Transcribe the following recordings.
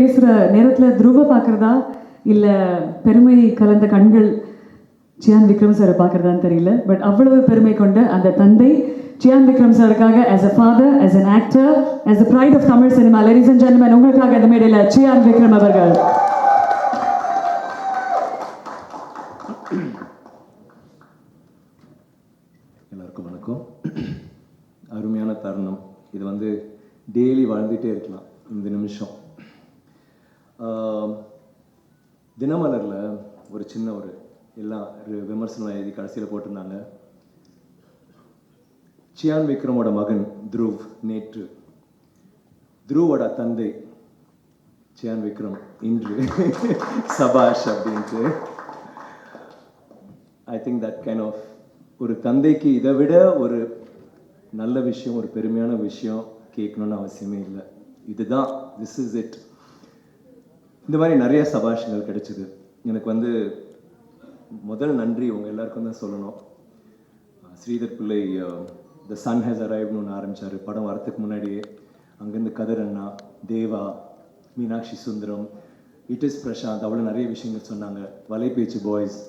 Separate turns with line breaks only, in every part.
பேசுகிற நேரத்தில் துருவ பார்க்குறதா? இல்லை பெருமை கலந்த கண்கள் சியான் விக்ரம் சாரை பார்க்குறதான்னு தெரியல. பட் அவ்வளவு பெருமை கொண்ட அந்த தந்தை Chiyaan Vikram சாருக்காக as a father as an actor as a pride of Tamil cinema ladies and ஜென்மன் உங்களுக்காக இந்த மேடையில் சியான் விக்ரம் அவர்கள்.
எல்லாருக்கும் வணக்கம். அருமையான தருணம். இது வந்து டெய்லி வாழ்ந்துகிட்டே இருக்கலாம். இந்த நிமிஷம். தினமலரில் ஒரு சின்ன ஒரு எல்லாம் விமர்சனம் எழுதி கடைசியில் போட்டிருந்தாங்க. சியான் விக்ரமோட மகன் த்ருவ் நேற்று த்ருவோட தந்தை சியான் விக்ரம் இன்று சபாஷ் அப்படின்ட்டு. I think that kind of ஒரு தந்தைக்கு இதை விட ஒரு நல்ல விஷயம் ஒரு பெருமையான விஷயம் கேட்கணுன்னு அவசியமே இல்லை. இதுதான் திஸ் இஸ் இட் இந்த மாதிரி நிறைய சபாஷங்கள் கிடைச்சிது. எனக்கு வந்து முதல் நன்றி உங்க எல்லாருக்கும் தான் சொல்லணும். ஸ்ரீதர் பிள்ளை த சன் ஹேஸ் அரைவ்னு ஒன்று ஆரம்பிச்சாரு. படம் வரத்துக்கு முன்னாடியே. அங்கேருந்து கதர் அண்ணா தேவா மீனாட்சி சுந்தரம் இட் இஸ் பிரசாந்த் அவ்வளோ நிறைய விஷயங்கள் சொன்னாங்க. வலைபேச்சு பாய்ஸ்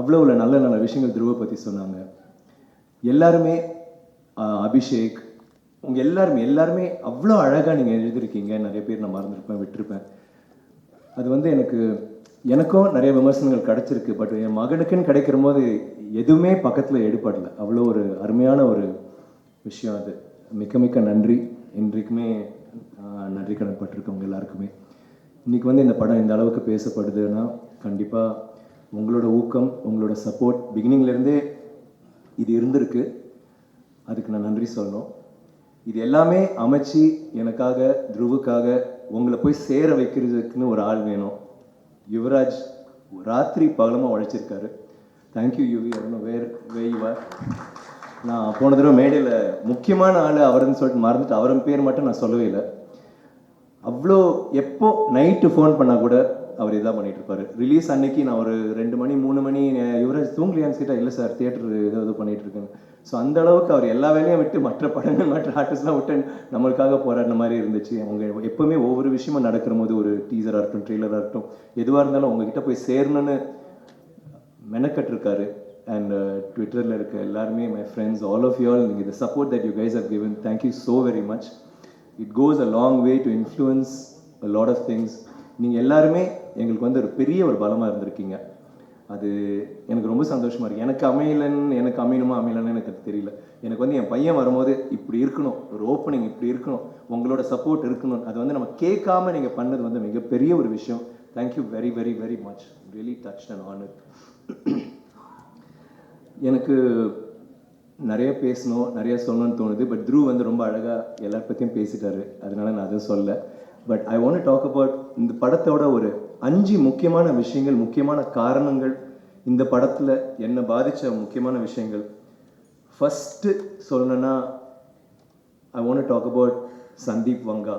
அவ்வளோ உள்ள நல்ல நல்ல விஷயங்கள் துருவை பற்றி சொன்னாங்க. எல்லாருமே அபிஷேக் உங்கள் எல்லாருமே எல்லாருமே அவ்வளோ அழகாக நீங்கள் எழுதியிருக்கீங்க. நிறைய பேர் நான் மறந்துருப்பேன் விட்டுருப்பேன். அது வந்து எனக்கு எனக்கும் நிறைய விமர்சனங்கள் கிடைச்சிருக்கு. பட் என் மகனுக்குன்னு கிடைக்கிற போது எதுவுமே பக்கத்தில் எடுபடல அவ்வளோ ஒரு அருமையான ஒரு விஷயம் அது. மிக்க மிக்க நன்றி. இன்றைக்குமே நன்றி கடன்பட்டிருக்கவங்க எல்லாருக்குமே. இன்றைக்கி வந்து இந்த படம் இந்த அளவுக்கு பேசப்படுதுன்னா கண்டிப்பாக உங்களோட ஊக்கம் உங்களோட சப்போர்ட் பிகினிங்லேருந்தே இது இருந்திருக்கு. அதுக்கு நான் நன்றி சொல்லணும். இது எல்லாமே அமைச்சு எனக்காக துருவுக்காக உங்களை போய் சேர வைக்கிறதுக்குன்னு ஒரு ஆள் வேணும். யுவராஜ் ராத்திரி பகலமாக உழைச்சிருக்காரு. தேங்க்யூ யூ அவனும் வேர் வே யுவர் நான் போன தடவை மேடையில் முக்கியமான ஆள் அவருன்னு சொல்லிட்டு மறந்துட்டு அவரும் பேர் மட்டும் நான் சொல்லவே இல்லை. அவ்வளோ எப்போ நைட்டு ஃபோன் பண்ணால் கூட அவர் இதான் பண்ணிட்டு இருப்பாரு. ரிலீஸ் அன்னைக்கு நான் ஒரு ரெண்டு மணி மூணு மணி யுவராஜ் தூங்கலையான்னு கேட்டால் இல்லை சார் தியேட்டர் ஏதோ இது பண்ணிட்டு இருக்கேன் ஸோ அந்த அளவுக்கு அவர் எல்லா வேலையும் விட்டு மற்ற படங்கள் மற்ற ஆர்டிஸ்ட்லாம் விட்டு நம்மளுக்காக போராடின மாதிரி இருந்துச்சு. அவங்க எப்பவுமே ஒவ்வொரு விஷயமும் நடக்கிற போது ஒரு டீசராக இருக்கட்டும் ட்ரெய்லராக இருக்கட்டும் எதுவாக இருந்தாலும் உங்ககிட்ட போய் சேரணும்னு மெனக்கட்டிருக்காரு. அண்ட் ட்விட்டரில் uh, இருக்க எல்லாருமே my friends all of you all நீங்கள் இந்த support that you guys have given thank you so very much it goes a long way to influence a lot of things நீங்கள் எல்லாருமே எங்களுக்கு வந்து ஒரு பெரிய ஒரு பலமாக இருந்திருக்கீங்க. அது எனக்கு ரொம்ப சந்தோஷமா இருக்கு. எனக்கு அமையலன்னு எனக்கு அமையணுமா அமையலன்னு எனக்கு தெரியல. எனக்கு வந்து என் பையன் வரும்போது இப்படி இருக்கணும் ஒரு ஓப்பனிங் இப்படி இருக்கணும் உங்களோட சப்போர்ட் இருக்கணும் அது வந்து நம்ம கேட்காம நீங்கள் பண்ணது வந்து மிகப்பெரிய ஒரு விஷயம். Thank you very very very much really touch and honour எனக்கு நிறைய பேசணும் நிறைய சொல்லணும்னு தோணுது. பட் த்ரூ வந்து ரொம்ப அழகாக எல்லார் பற்றியும் பேசிட்டாரு. அதனால நான் அதை சொல்ல. But I want talk about இந்த படத்தோட ஒரு அஞ்சு முக்கியமான விஷயங்கள் முக்கியமான காரணங்கள். இந்த படத்தில் என்னை பாதித்த முக்கியமான விஷயங்கள். ஃபஸ்ட்டு சொல்லணும்னா I want talk about Sandeep Vanga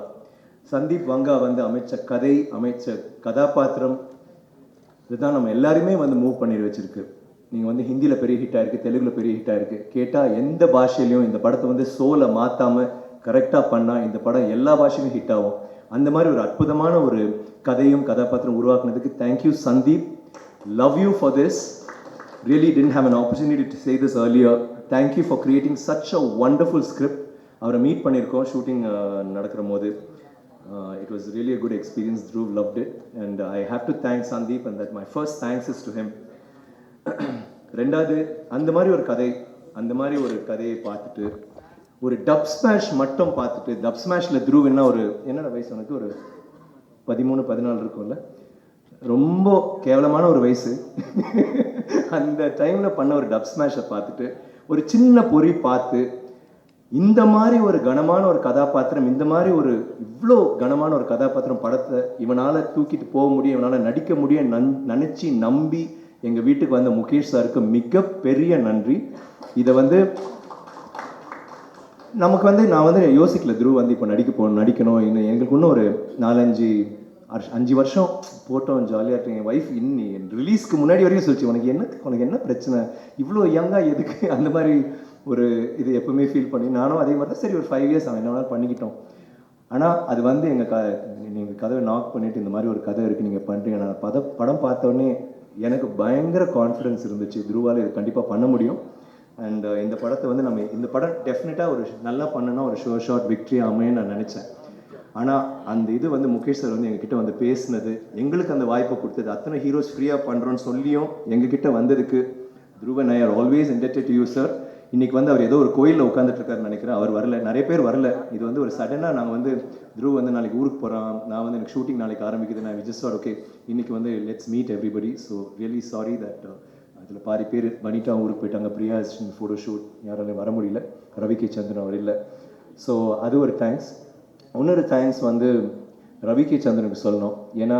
Sandeep Vanga வந்து அமைச்ச கதை அமைச்ச கதாபாத்திரம். இதுதான் நம்ம எல்லாருமே வந்து மூவ் பண்ணி வச்சுருக்கு. நீங்கள் வந்து ஹிந்தியில் பெரிய ஹிட் ஆயிருக்கு தெலுங்கில் பெரிய ஹிட் ஆயிருக்கு. கேட்டால் எந்த பாஷையிலையும் இந்த படத்தை வந்து சோலை மாற்றாமல் கரெக்டாக பண்ணால் இந்த படம் எல்லா பாஷையும் ஹிட் ஆகும். அந்த மாதிரி ஒரு அற்புதமான ஒரு கதையும் கதாபாத்திரம் உருவாக்குனதுக்கு thank you Sandeep love you for this really didn't have an opportunity to say this earlier thank you for creating such a wonderful script அவரை மீட் பண்ணியிருக்கோம் ஷூட்டிங் uh, நடக்கிற போது. It was really a good experience Dhru loved it and I have to thank Sandeep and that my first thanks is to him ரெண்டாவது அந்த மாதிரி ஒரு கதை அந்த மாதிரி ஒரு கதையை பார்த்துட்டு ஒரு டப் ஸ்மாஷ் மட்டும் பார்த்துட்டு டப் ஸ்மாஷில் த்ரூவ் என்ன ஒரு என்னோட வயசு உனக்கு? ஒரு பதிமூணு பதினாலு இருக்கும்ல. ரொம்ப கேவலமான ஒரு வயசு. அந்த டைமில் பண்ண ஒரு டப் ஸ்மாஷை பார்த்துட்டு ஒரு சின்ன பொறி பார்த்து இந்த மாதிரி ஒரு கனமான ஒரு கதாபாத்திரம் இந்த மாதிரி ஒரு இவ்வளோ கனமான ஒரு கதாபாத்திரம் படத்தை இவனால் தூக்கிட்டு போக முடியும் இவனால் நடிக்க முடியும் நன் நினச்சி நம்பி எங்கள் வீட்டுக்கு வந்த முகேஷ் சாருக்கு மிகப்பெரிய நன்றி. இதை வந்து நமக்கு வந்து நான் வந்து யோசிக்கல துருவ் வந்து இப்போ நடிக்க போகணும் நடிக்கணும். இன்னும் எங்களுக்கு இன்னும் ஒரு நாலஞ்சு அஞ்சு வருஷம் போட்டோம் ஜாலியாக இருக்கேன். என் ஒய்ஃப் இன்னி ரிலீஸ்க்கு முன்னாடி வரைக்கும் சொல்லிச்சு உனக்கு என்ன உனக்கு என்ன பிரச்சனை? இவ்வளோ யங்காக எதுக்கு? அந்த மாதிரி ஒரு இது எப்பவுமே ஃபீல் பண்ணி நானும் அதே மாதிரி தான் சரி ஒரு ஃபைவ் இயர்ஸ் அவன் என்ன வேணாலும் பண்ணிக்கிட்டோம். ஆனால் அது வந்து எங்கள் க நீங்கள் கதவை நாக் பண்ணிட்டு இந்த மாதிரி ஒரு கதை இருக்குது நீங்கள் பண்ணுறீங்க நான் பத படம் பார்த்தோன்னே எனக்கு பயங்கர கான்ஃபிடன்ஸ் இருந்துச்சு. துருவால் இது கண்டிப்பாக பண்ண முடியும். அண்ட் uh, இந்த படத்தை வந்து நம்ம இந்த படம் டெஃபினட்டாக ஒரு நல்லா பண்ணுனா ஒரு ஷோ ஷார்ட் விக்ட்ரி அமையன்னு நான் நினச்சேன். ஆனால் அந்த இது வந்து முகேஷ் சார் வந்து எங்ககிட்ட வந்து பேசினது எங்களுக்கு அந்த வாய்ப்பை கொடுத்தது அத்தனை ஹீரோஸ் ஃப்ரீயாக பண்ணுறோன்னு சொல்லியும் எங்ககிட்ட வந்ததுக்கு Dhruvan I are always indebted you sir இன்னைக்கு வந்து அவர் ஏதோ ஒரு கோயிலில் உட்காந்துட்ருக்காருன்னு நினைக்கிறேன் அவர் வரல. நிறைய பேர் வரல. இது வந்து ஒரு சடனாக நாங்கள் வந்து துருவ் வந்து நாளைக்கு ஊருக்கு போகிறான் நான் வந்து எனக்கு ஷூட்டிங் நாளைக்கு ஆரம்பிக்குது நான் விஜய் சார் ஓகே இன்னைக்கு வந்து let's meet everybody so really sorry that அதில் பாதி பேர் வனிதா ஊருக்கு போயிட்டாங்க. பிரியா ஃபோட்டோ ஷூட் யாராலையும் வர முடியல. ரவி கே சந்திரன் அவர் இல்லை ஸோ அது ஒரு தேங்க்ஸ் இன்னொரு தேங்க்ஸ் வந்து ரவி கே சந்திரனுக்கு சொல்லணும். ஏன்னா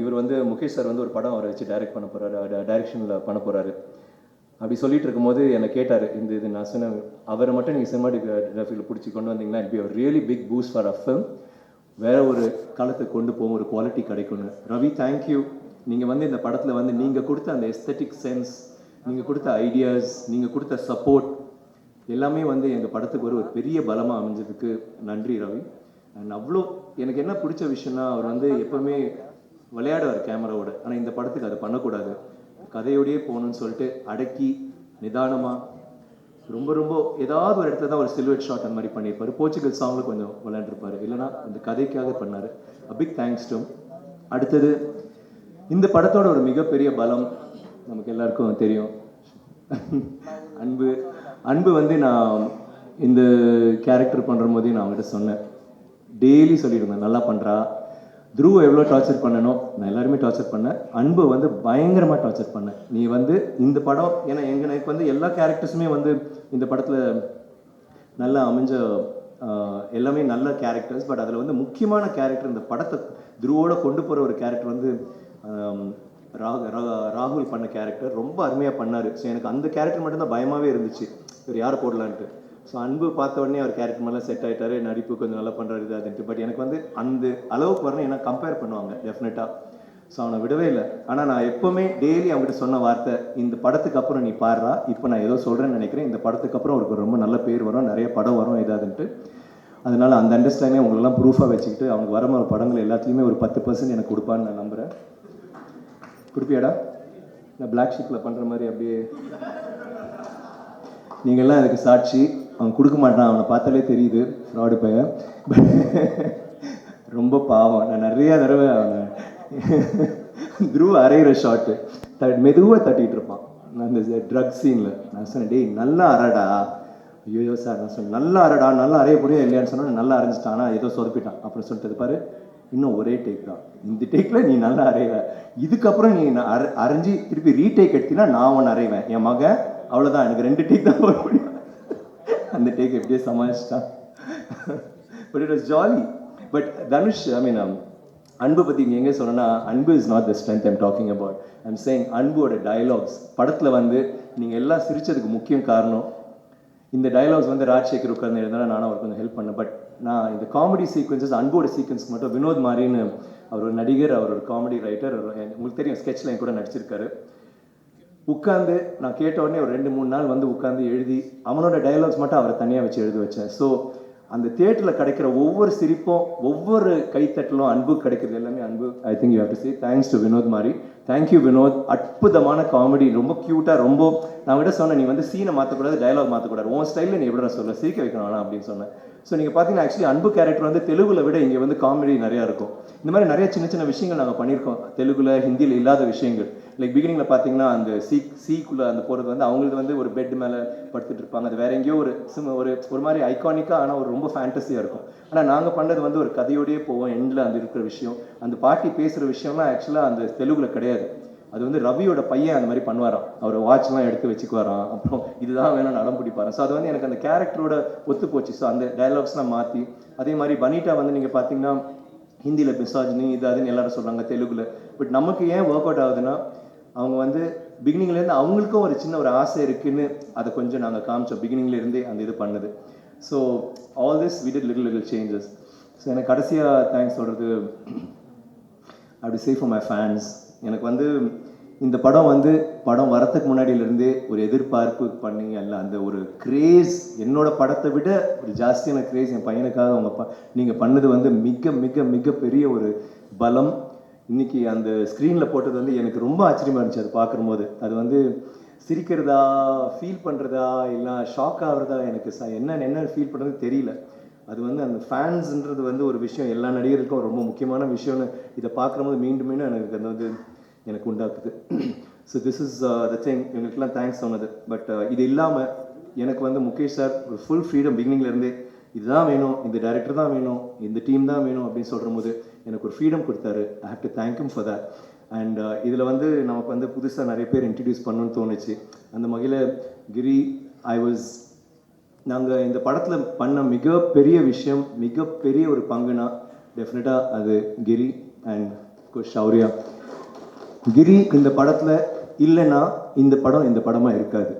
இவர் வந்து முகேஷ் சார் வந்து ஒரு படம் அவரை வச்சு டைரக்ட் பண்ண போகிறாரு டைரக்ஷனில் பண்ண போகிறாரு அப்படி சொல்லிட்டு இருக்கும்போது என்னை கேட்டார் இந்த இது நான் சொன்னேன் அவரை மட்டும் நீங்கள் சினிமாட்டோகிராஃபியில் பிடிச்சி கொண்டு வந்தீங்கன்னா it be really big boost for a film வேற ஒரு காலத்துக்கு கொண்டு போகும் ஒரு குவாலிட்டி கிடைக்கும்னு. ரவி தேங்க்யூ நீங்கள் வந்து இந்த படத்தில் வந்து நீங்கள் கொடுத்த அந்த எஸ்தட்டிக் சென்ஸ் நீங்கள் கொடுத்த ஐடியாஸ் நீங்கள் கொடுத்த சப்போர்ட் எல்லாமே வந்து எங்கள் படத்துக்கு ஒரு ஒரு பெரிய பலமாக அமைஞ்சதுக்கு நன்றி ரவி. அண்ட் அவ்வளோ எனக்கு என்ன பிடிச்ச விஷயம்னா அவர் வந்து எப்போவுமே விளையாடுவார் கேமராவோட. ஆனால் இந்த படத்துக்கு அதை பண்ணக்கூடாது. கதையோடயே போகணும்னு சொல்லிட்டு அடக்கி நிதானமாக ரொம்ப ரொம்ப ஏதாவது ஒரு இடத்துல தான் ஒரு சில்வெட் ஷாட் அந்த மாதிரி பண்ணியிருப்பார். போர்ச்சுகல் சாங்கில் கொஞ்சம் விளையாண்டுருப்பாரு. இல்லைன்னா இந்த கதைக்காக பண்ணார். பிக் தேங்க்ஸ் டு அடுத்தது இந்த படத்தோட ஒரு மிகப்பெரிய பலம் நமக்கு எல்லாருக்கும் தெரியும். அன்பு அன்பு வந்து நான் இந்த கேரக்டர் பண்ணுற போதே நான் அவங்ககிட்ட சொன்னேன். டெய்லி சொல்லியிருந்தேன் நல்லா பண்ணுறா துருவ எவ்வளோ டார்ச்சர் பண்ணனோ நான் எல்லாருமே டார்ச்சர் பண்ணேன். அன்பை வந்து பயங்கரமாக டார்ச்சர் பண்ணேன். நீ வந்து இந்த படம் ஏன்னா எங்கள் எனக்கு வந்து எல்லா கேரக்டர்ஸுமே வந்து இந்த படத்தில் நல்லா அமைஞ்ச எல்லாமே நல்ல கேரக்டர்ஸ் பட் அதில் வந்து முக்கியமான கேரக்டர் இந்த படத்தை துருவோட கொண்டு போகிற ஒரு கேரக்டர் வந்து ராகுல் பண்ண கேரக்டர் ரொம்ப அருமையாக பண்ணார். ஸோ எனக்கு அந்த கேரக்டர் மட்டும்தான் பயமாகவே இருந்துச்சு. இவர் யார் போடலான்ட்டு. ஸோ அன்பு பார்த்த உடனே அவர் கேரக்டர் மேலே செட் ஆகிட்டாரு நடிப்பு கொஞ்சம் நல்லா பண்ணுறாரு இது அதுன்ட்டு. பட் எனக்கு வந்து அந்த அளவுக்கு வரணும் என்ன கம்பேர் பண்ணுவாங்க டெஃபினட்டாக ஸோ அவனை விடவே இல்லை. ஆனால் நான் எப்போவுமே டெய்லி அவங்ககிட்ட சொன்ன வார்த்தை இந்த படத்துக்கு அப்புறம் நீ பாடுறா இப்போ நான் ஏதோ சொல்கிறேன்னு நினைக்கிறேன். இந்த படத்துக்கு அப்புறம் அவருக்கு ரொம்ப நல்ல பேர் வரும். நிறைய படம் வரும் இதாதுன்ட்டு அதனால் அந்த அண்டர்ஸ்டாண்டிங் அவங்களெல்லாம் ப்ரூஃபாக வச்சுக்கிட்டு அவங்க வர படங்கள் எல்லாத்துலேயுமே ஒரு பத்து பர்சன்ட் எனக்கு கொடுப்பான்னு நான் நம்புகிறேன் கொடுப்பியாடா நான் பிளாக் ஷீட்டில் பண்ணுற மாதிரி அப்படியே. நீங்கள்லாம் அதுக்கு சாட்சி. அவன் கொடுக்க மாட்டான். அவனை பார்த்தாலே தெரியுது. ஃப்ராடு பையன். ரொம்ப பாவம். நான் நிறைய தடவை அவனை துருவ அரைகிற ஷாட்டு த மெதுவாக தட்டிகிட்டு இருப்பான். நான் இந்த ட்ரக் சீனில் நான் சொன்னேன் டேய் நல்லா அரடா. ஐயோ சார் நான் சொன்னேன் நல்லா அரடா. நல்லா அரைய முடியும் இல்லையான்னு சொன்னால் நல்லா அரைஞ்சிட்டான். ஆனால் ஏதோ சொதப்பிட்டான். அப்புறம் சொல்லிட்டு பாரு. இன்னும் ஒரே டேக் தான். இந்த டேக்கில் நீ நல்லா அரைவ இதுக்கப்புறம் நீ நான் அரை அரைஞ்சி திருப்பி ரீடேக் எடுத்தீங்கன்னா நான் ஒன்று அரைவேன் என் மகன் அவ்வளோதான் எனக்கு ரெண்டு டேக் தான் போட முடியும். அந்த டேக் எப்படியே சமாளிச்சிட்டான். But it was jolly but Dhanush I mean Anbu பற்றி நீங்கள் எங்கே சொன்னேன்னா Anbu is not the strength I'm talking about I'm saying அன்போட டயலாக்ஸ் படத்தில் வந்து நீங்கள் எல்லாம் சிரிச்சதுக்கு முக்கியம் காரணம் இந்த டயலாக்ஸ் வந்து ராஜசேகர் உட்கார்ந்து எழுதினா நானும் அவருக்கு கொஞ்சம் ஹெல்ப் பண்ணேன். பட் நான் இந்த காமெடி சீக்வன்சஸ் அன்போட சீக்வன்ஸ் மட்டும் வினோத் மாரின்னு அவர் ஒரு நடிகர் அவர் ஒரு காமெடி ரைட்டர் உங்களுக்கு தெரியும் ஸ்கெட்சில் என் கூட நடிச்சிருக்காரு. உட்காந்து நான் கேட்ட உடனே ஒரு ரெண்டு மூணு நாள் வந்து உட்காந்து எழுதி அவனோட டைலாக்ஸ் மட்டும் அவரை தனியாக வச்சு எழுதி வச்சேன். ஸோ அந்த தியேட்டரில் கிடைக்கிற ஒவ்வொரு சிரிப்பும் ஒவ்வொரு கைத்தட்டலும் அன்பு கிடைக்கிறது எல்லாமே அன்பு. I think you have to say thanks to Vinod மாதிரி தேங்க்யூ வினோத். அற்புதமான காமெடி ரொம்ப க்யூட்டாக ரொம்ப நான் விட சொன்னேன் நீ வந்து சீனை மாற்றக்கூடாது டைலாக் மாற்றக்கூடாது உன் ஸ்டைலில் நீ எப்படி நான் சொல்ல சிரிக்க வைக்கணும் ஆனால் அப்படின்னு சொன்னேன். ஸோ நீங்கள் பார்த்தீங்கன்னா ஆக்சுவலி அன்பு கேரக்டர் வந்து தெலுங்குல விட இங்கே வந்து காமெடி நிறையா இருக்கும். இந்த மாதிரி நிறைய சின்ன சின்ன விஷயங்கள் நாங்கள் பண்ணியிருக்கோம். தெலுங்குல ஹிந்தியில் இல்லாத விஷயங்கள். லைக் பிகினிங்கில் பார்த்தீங்கன்னா அந்த சீ சீக்குள்ளே அந்த போகிறது வந்து அவங்களுக்கு வந்து ஒரு பெட் மேலே படுத்துட்டு இருப்பாங்க. அது வேற எங்கேயோ ஒரு சிம் ஒரு ஒரு மாதிரி ஐகானிக்காக ஆனால் ஒரு ரொம்ப ஃபேண்டஸியாக இருக்கும். ஆனால் நாங்கள் பண்ணது வந்து ஒரு கதையோடயே போவோம். எண்டில் அந்த இருக்கிற விஷயம். அந்த பாட்டி பேசுகிற விஷயம்லாம் ஆக்சுவலாக அந்த தெலுங்குல கிடையாது. அது வந்து ரவியோட பையன் அந்த மாதிரி பண்ணுவாராம். அவர் வாட்ச்லாம் எடுத்து வச்சுக்குவாராம். அப்புறம் இதுதான் வேணும் நடம் பிடிப்பாராம். ஸோ அது வந்து எனக்கு அந்த கேரக்டரோட ஒத்து போச்சு. ஸோ அந்த டைலாக்ஸ்லாம் மாற்றி அதே மாதிரி பனிட்டா வந்து நீங்கள் பார்த்தீங்கன்னா ஹிந்தியில் மிசாஜினி இது அதுன்னு எல்லாரும் சொல்கிறாங்க தெலுங்குல. பட் நமக்கு ஏன் ஒர்க் அவுட் ஆகுதுன்னா அவங்க வந்து பிகினிங்லேருந்து அவங்களுக்கும் ஒரு சின்ன ஒரு ஆசை இருக்குன்னு அதை கொஞ்சம் நாங்கள் காமிச்சோம். பிகினிங்லேருந்தே அந்த இது பண்ணுது. So all this we did little changes so எனக்கு கடைசியாக தேங்க்ஸ் சொல்கிறது அப்படி சேஃப் ஃபார் மை ஃபேன்ஸ் எனக்கு வந்து இந்த படம் வந்து படம் வரத்துக்கு முன்னாடியிலேருந்தே ஒரு எதிர்பார்ப்பு பண்ணி அல்ல அந்த ஒரு கிரேஸ் என்னோட படத்தை விட ஒரு ஜாஸ்தியான கிரேஸ் என் பையனுக்காக அவங்க ப நீங்கள் பண்ணது வந்து மிக மிக மிக பெரிய ஒரு பலம். இன்னைக்கு அந்த ஸ்க்ரீனில் போட்டது வந்து எனக்கு ரொம்ப ஆச்சரியமா இருந்துச்சு அது பார்க்கும்போது. அது வந்து சிரிக்கிறதா ஃபீல் பண்ணுறதா இல்லை ஷாக் ஆகிறதா எனக்கு ச என்ன என்ன ஃபீல் பண்ணுறது தெரியல. அது வந்து அந்த ஃபேன்ஸுன்றது வந்து ஒரு விஷயம் எல்லா நடிகருக்கும் ரொம்ப முக்கியமான விஷயம்னு இதை பார்க்கும்போது மீண்டும் மீண்டும் எனக்கு அது வந்து எனக்கு உண்டாக்குது. So this is the thing இவங்களுக்குலாம் தேங்க்ஸ் சொன்னது. பட் uh, இது இல்லாமல் எனக்கு வந்து முகேஷ் சார் ஒரு ஃபுல் ஃப்ரீடம் பிகினிங்லேருந்தே இதுதான் வேணும் இந்த டேரக்டர் தான் வேணும் இந்த டீம் தான் வேணும் அப்படின்னு சொல்கிற போது எனக்கு ஒரு ஃப்ரீடம் கொடுத்தாரு. I have to thank for that and இதில் வந்து நமக்கு வந்து புதுசாக நிறைய பேர் இன்ட்ரடியூஸ் பண்ணணும்னு தோணுச்சு. அந்த வகையில் கிரி ஐ வாஸ் நாங்கள் இந்த படத்தில் பண்ண மிகப்பெரிய விஷயம் மிகப்பெரிய ஒரு பங்குனா டெஃபினட்டாக அது கிரி அண்ட் ஷௌரியா. கிரி இந்த படத்தில் இல்லைன்னா இந்த படம் இந்த படமாக இருக்காது.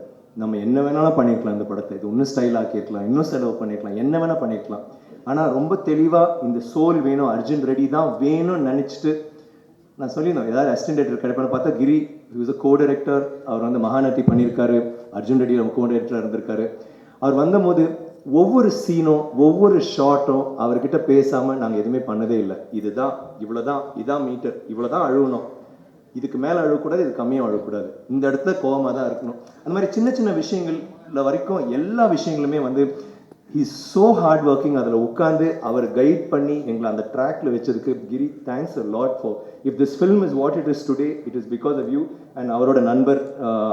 நம்ம என்ன வேணாலும் பண்ணிக்கலாம் இந்த படத்தை. இது இன்னும் ஸ்டைலாக கேட்கலாம் இன்னும் செலவு பண்ணியிருக்கலாம் என்ன வேணால் பண்ணியிருக்கலாம் ஆனால் ரொம்ப தெளிவாக இந்த சோல் வேணும் அர்ஜுன் ரெடி தான் வேணும்னு நினச்சிட்டு நான் சொல்லியிருந்தோம் ஏதாவது அசிஸ்டன்ட் டேரக்டர் பார்த்தா கிரி இஸ் அ கோ டைரக்டர் அவர் வந்து மகாநட்டி பண்ணியிருக்காரு. அர்ஜுன் ரெடி நம்ம கோ டைரக்டராக இருந்திருக்காரு. அவர் வந்தபோது ஒவ்வொரு சீனும் ஒவ்வொரு ஷார்ட்டும் அவர்கிட்ட பேசாமல் நாங்கள் எதுவுமே பண்ணதே இல்லை. இதுதான் இவ்வளோதான் இதான் மீட்டர் இவ்வளோதான் அழுகணும். இதுக்கு மேலே அழக்கூடாது இது கம்மியாக அழக்கூடாது இந்த இடத்துல கோவமாக தான் இருக்கணும். அந்த மாதிரி சின்ன சின்ன விஷயங்கள்ல வரைக்கும் எல்லா விஷயங்களுமே வந்து இஸ் ஸோ ஹார்ட் ஒர்க்கிங் அதில் உட்காந்து அவர் கைட் பண்ணி எங்களை அந்த ட்ராக்ல வச்சதுக்கு Giri thanks a lot for if this film is what it is today it is because of you and அவரோட நண்பர்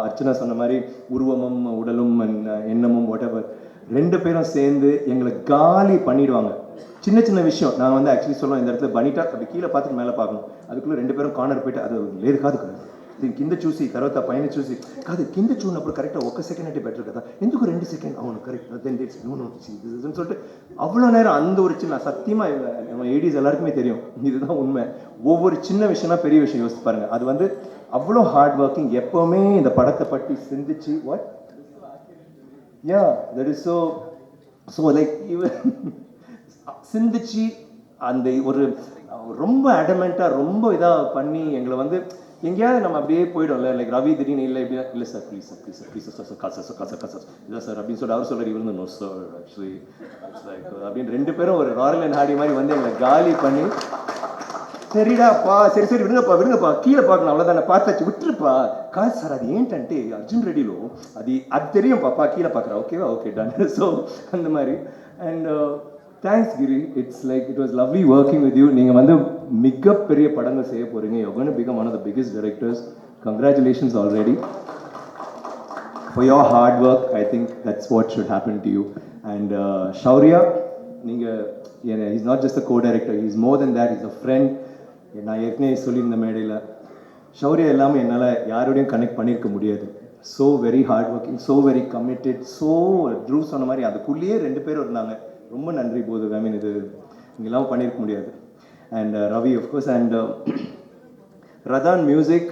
அர்ச்சனா சொன்ன மாதிரி உருவமும் உடலும் அண்ட் எண்ணமும் எண்ணமும் எவர் ரெண்டு பேரும் சேர்ந்து எங்களை காலி பண்ணிடுவாங்க. சின்ன சின்ன விஷயம். நான் வந்து ஆக்சுவலி சொல்லுவேன் இந்த இடத்துல பனிட்டா அப்படி கீழே பார்த்துட்டு மேலே பார்க்கணும். அதுக்குள்ளே ரெண்டு பேரும் கார்னர் போயிட்டு அது లేదు కాదు కదా சூசி కింద பையனை சூசி. காது చూసి కాదు కింద చూడినప్పుడు కరెక్టాக ఒక సెకండ్ అంటే బెటర్ కదా ఎందుకు రెండు సెకండ్ అవును కరెక్ట్ దెన్ దిట్స్ சொல்லிட்டு அவ்வளோ நேரம் அந்த ஒரு சின்ன சத்தியமாக நம்ம ஏடிஸ் எல்லாருக்குமே தெரியும். இதுதான் உண்மை. ஒவ்வொரு சின்ன விஷயம்னா பெரிய விஷயம் யோசிச்சு பாருங்க. அது வந்து அவ்வளோ ஹார்ட் ஒர்க்கிங் எப்போவுமே இந்த படத்தை பற்றி சிந்திச்சு what ya that is so so like இவன் சிந்திச்சு அந்த ஒரு ரொம்ப அடமெண்ட்டாக ரொம்ப இதாக பண்ணி எங்களை வந்து எங்கேயாவது நம்ம அப்படியே போயிடும்ல லைக் ரவி திடீர்னு இல்லை இப்படி இல்லை sir please sir please sir please sir sir காசு சார் காசு காசு இல்லை சார் அப்படின்னு சொல்லிட்டு அவர் சொல்கிற இவர் நோ சார் ஆக்சுவலி அப்படின்னு ரெண்டு பேரும் ஒரு ராயல் அண்ட் ஹாடி மாதிரி வந்து எங்களை காலி பண்ணி சரிடாப்பா சரி சரி விடுங்கப்பா விடுங்கப்பா கீழே பார்க்கணும் அவ்வளோதானே பார்த்தாச்சு விட்டுருப்பா. காசு சார் அது ஏன்ட்டு அர்ஜுன் ரெடிலோ அது அது தெரியும் பாப்பா கீழே பார்க்குறா ஓகேவா ஓகே டன் ஸோ அந்த மாதிரி. And thanks Giri it's like it was lovely working with you நீங்கள் வந்து மிகப்பெரிய படங்கள் செய்ய போகிறீங்க Yogan become one of the biggest directors congratulations already for your hard work I think that's what should happen to you and Shaurya நீங்கள் is not just a co director is more than that is a friend நான் ஏற்கனவே சொல்லியிருந்த மேடையில் ஷௌர்யா எல்லாமே என்னால் யாரோடையும் connect பண்ணியிருக்க முடியாது. So very hard working so very committed so Dhru சொன்ன மாதிரி அதுக்குள்ளேயே ரெண்டு பேரும் இருந்தாங்க. ரொம்ப நன்றி போது ஐ மீன் இது இங்கெல்லாம் பண்ணியிருக்க முடியாது. And Ravi of course and Rathan music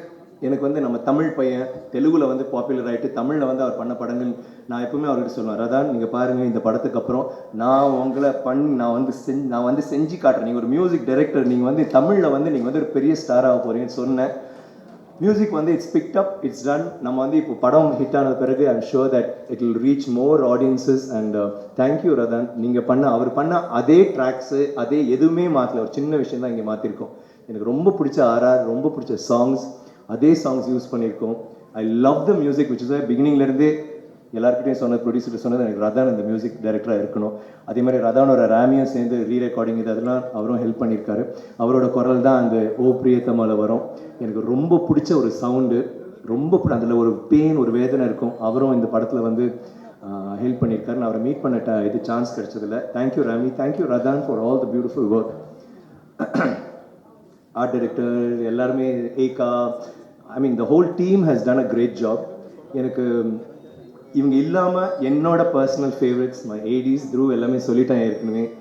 எனக்கு வந்து நம்ம தமிழ் பையன் தெலுங்குல வந்து பாப்புலர் ஆயிட்டு தமிழில் வந்து அவர் பண்ண படங்கள் நான் எப்பவுமே அவர்கிட்ட சொல்லுவேன் ரதான் நீங்கள் பாருங்கள் இந்த படத்துக்கு அப்புறம் நான் உங்களை பண் நான் வந்து செஞ்சு நான் வந்து செஞ்சு காட்டுறேன். நீங்கள் ஒரு மியூசிக் டைரக்டர் நீங்கள் வந்து தமிழில் வந்து நீங்கள் வந்து ஒரு பெரிய ஸ்டாராக போகிறீங்கன்னு சொன்னேன். மியூசிக் வந்து it's picked up it's done நம்ம வந்து இப்போ படம் ஹிட் ஆன பிறகு I'm sure that it will reach more audiences and thank you Rathan நீங்கள் பண்ண அவர் பண்ண அதே ட்ராக்ஸு அதே எதுவுமே மாற்றல ஒரு சின்ன விஷயம் தான் இங்கே மாற்றிருக்கோம் எனக்கு ரொம்ப பிடிச்ச ஆர்ஆர் ரொம்ப பிடிச்ச சாங்ஸ் அதே சாங்ஸ் யூஸ் பண்ணியிருக்கோம் I love the music which is பிகினிங்லேருந்தே எல்லாருக்கிட்டையும் சொன்னது ப்ரொடியூசர் சொன்னது எனக்கு ரதான் இந்த மியூசிக் டைரக்டராக இருக்கணும். அதே மாதிரி ரதானோட ரேமியும் சேர்ந்து ரீ ரெக்கார்டிங் இது அதெல்லாம் அவரும் ஹெல்ப் பண்ணியிருக்காரு. அவரோட குரல் தான் அந்த ஓ பிரியத்தமால வரும். எனக்கு ரொம்ப பிடிச்ச ஒரு சவுண்டு ரொம்ப அதில் ஒரு பெயின் ஒரு வேதனை இருக்கும். அவரும் இந்த படத்தில் வந்து ஹெல்ப் பண்ணியிருக்காரு நான் அவரை மீட் பண்ண இது chance கிடைச்சதில்ல. Thank you Rami. Thank you Rathan for all the beautiful work art director எல்லாருமே Eka I mean the whole team has done a great job எனக்கு இவங்க இல்லாமல் என்னோட personal favourites my ADs Dhru எல்லாமே சொல்லிட்டேன் ஏற்கனவே.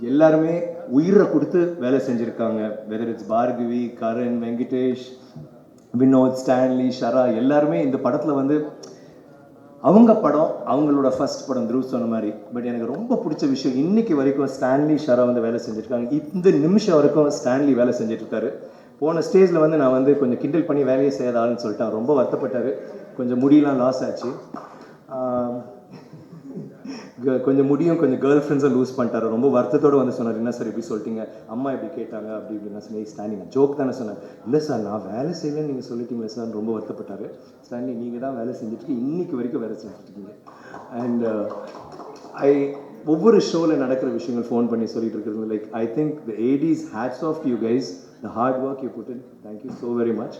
எல்லாருமே உயிரை கொடுத்து வேலை செஞ்சுருக்காங்க. Whether it's Bhargavi Karan Venkatesh Vinod Stanley Shara எல்லாருமே இந்த படத்தில் வந்து அவங்க படம் அவங்களோட ஃபர்ஸ்ட் படம் த்ரூ சொன்ன மாதிரி. பட் எனக்கு ரொம்ப பிடிச்ச விஷயம் இன்னைக்கு வரைக்கும் ஸ்டான்லி ஷரா வந்து வேலை செஞ்சுருக்காங்க. இந்த நிமிஷம் வரைக்கும் ஸ்டான்லி வேலை செஞ்சிட்ருக்காரு. போன ஸ்டேஜில் வந்து நான் வந்து கொஞ்சம் கிண்டல் பண்ணி வேலையை செய்யாத சொல்லிட்டேன். ரொம்ப வருத்தப்பட்டார். கொஞ்சம் முடியெல்லாம் லாஸ் ஆச்சு. கொஞ்சம் முடியும் கொஞ்சம் கேர்ள் ஃப்ரெண்ட்ஸை லூஸ் பண்ணிட்டாரு. ரொம்ப வருத்தத்தோடு வந்து சொன்னார் என்ன சார் இப்படி சொல்லிட்டீங்க? அம்மா இப்படி கேட்டாங்க அப்படி இப்படி நான் சொன்னேன் ஸ்டாண்டிங் ஜோக் தானே சொன்னேன். இல்லை சார் நான் வேலை செய்யலன்னு நீங்கள் சொல்லிட்டீங்களே சார் ரொம்ப வருத்தப்பட்டார். ஸ்டாண்டிங் நீங்கள் தான் வேலை செஞ்சுட்டு இன்னைக்கு வரைக்கும் வேலை செஞ்சுருக்கீங்க அண்ட் ஐ uh, ஒவ்வொரு ஷோவில் நடக்கிற விஷயங்கள் ஃபோன் பண்ணி சொல்லிட்டு இருக்கிறது like I think the ADs hats off you guys the hard work you put in thank you so very much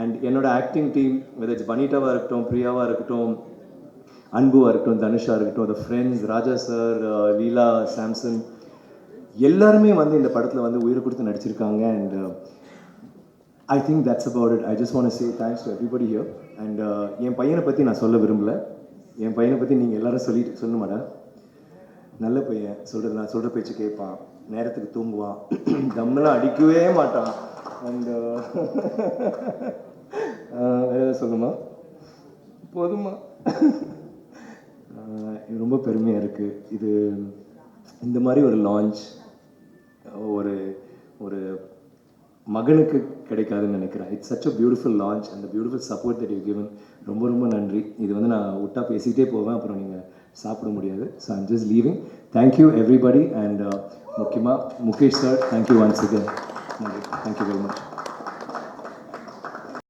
and என்னோட ஆக்டிங் டீம் வெதர் இட்ஸ் பனிட்டாவாக இருக்கட்டும் பிரியாவாக இருக்கட்டும் அன்புவாக இருக்கட்டும் தனுஷாக இருக்கட்டும் the friends Raja sir uh, Leela Samson எல்லாருமே வந்து இந்த படத்தில் வந்து உயிரை கொடுத்து நடிச்சிருக்காங்க. And I think that's about it I just want say thanks to everybody here and என் பையனை பற்றி நான் சொல்ல விரும்பல. என் பையனை பற்றி நீங்கள் எல்லாரும் சொல்லிட்டு சொல்ல மாட்டேன் நல்ல பையன். சொல்கிறது நான் சொல்கிற பேச்சு கேட்பான் நேரத்துக்கு தூங்குவான். தம்மெல்லாம் அடிக்கவே மாட்டான். அண்ட் வேறு எதாவது சொல்லுமா? போதுமா? இது ரொம்ப பெருமையாக இருக்குது இது இந்த மாதிரி ஒரு லான்ச் ஒரு ஒரு மகனுக்கு கிடைக்காதுன்னு நினைக்கிறேன். It's such a beautiful launch அந்த beautiful support that you given ரொம்ப ரொம்ப நன்றி. இது வந்து நான் விட்டா பேசிகிட்டே போவேன். அப்புறம் நீங்கள் சாப்பிட முடியாது. So I'm just leaving thank you everybody and முக்கியமாக Mukesh sir thank you once again நன்றி. Thank you very much